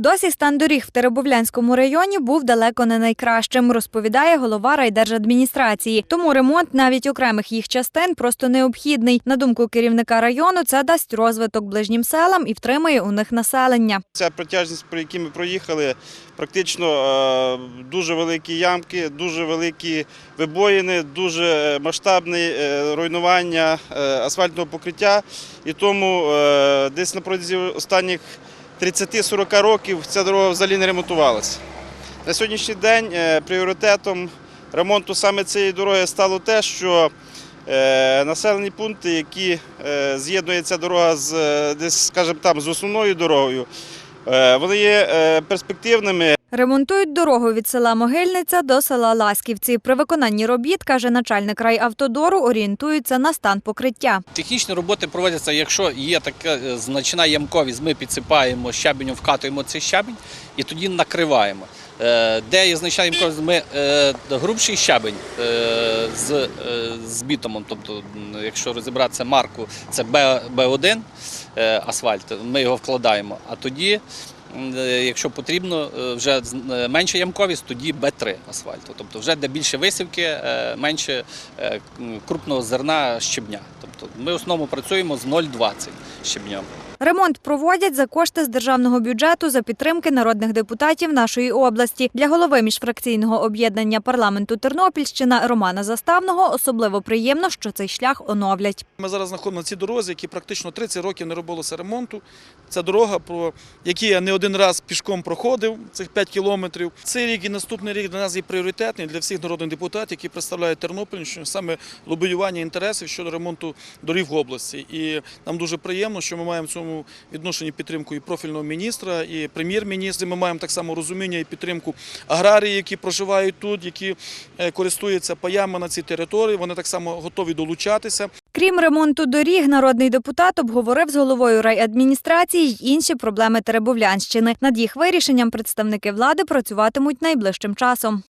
Досі стан доріг в Теребовлянському районі був далеко не найкращим, розповідає голова райдержадміністрації. Тому ремонт навіть окремих їх частин просто необхідний. На думку керівника району, це дасть розвиток ближнім селам і втримає у них населення. Ця протяжність, про які ми проїхали, практично е, дуже великі ямки, дуже великі вибоїни, дуже масштабне е, руйнування е, асфальтного покриття. І тому е, десь на протязі останніх 30-40 років ця дорога взагалі не ремонтувалася. На сьогоднішній день е, пріоритетом ремонту саме цієї дороги стало те, що е, населені пункти, які е, з'єднує ця дорога з скажімо там, з основною дорогою, вони є перспективними. Ремонтують дорогу від села Могильниця до села Ласківці. При виконанні робіт, каже начальник райавтодору, орієнтуються на стан покриття. Технічні роботи проводяться, якщо є така е, значна ямковість, ми підсипаємо щебенем, вкатуємо цей щебень і тоді накриваємо. Е, Де є значна ямковість, ми е, грубший щебень з, з бітумом, тобто, якщо розібратися марку, це Б, Б1 е, асфальт, ми його вкладаємо. А тоді, якщо потрібно, е, вже е, менша ямковість, тоді Б3 асфальту. Тобто вже де більше висівки, е, менше е, крупного зерна щебня. Тобто ми в основному працюємо з 0,20 щебням. Ремонт проводять за кошти з державного бюджету за підтримки народних депутатів нашої області. Для голови міжфракційного об'єднання парламенту Тернопільщина Романа Заставного особливо приємно, що цей шлях оновлять. Ми зараз знаходимося на цій дорозі, які практично 30 років не робилося ремонту. Це дорога, по якій я не один раз пішком проходив цих 5 кілометрів. Цей рік і наступний рік для нас є пріоритетний для всіх народних депутатів, які представляють Тернопільщину, саме лобіювання інтересів щодо ремонту доріг в області. І нам дуже приємно, що ми маємо цьому відношенні підтримку і профільного міністра, і прем'єр-міністра. Ми маємо так само розуміння і підтримку аграрії, які проживають тут, які е, користуються паями на цій території. Вони так само готові долучатися. Крім ремонту доріг, народний депутат обговорив з головою райадміністрації й інші проблеми Теребовлянщини. Над їх вирішенням представники влади працюватимуть найближчим часом.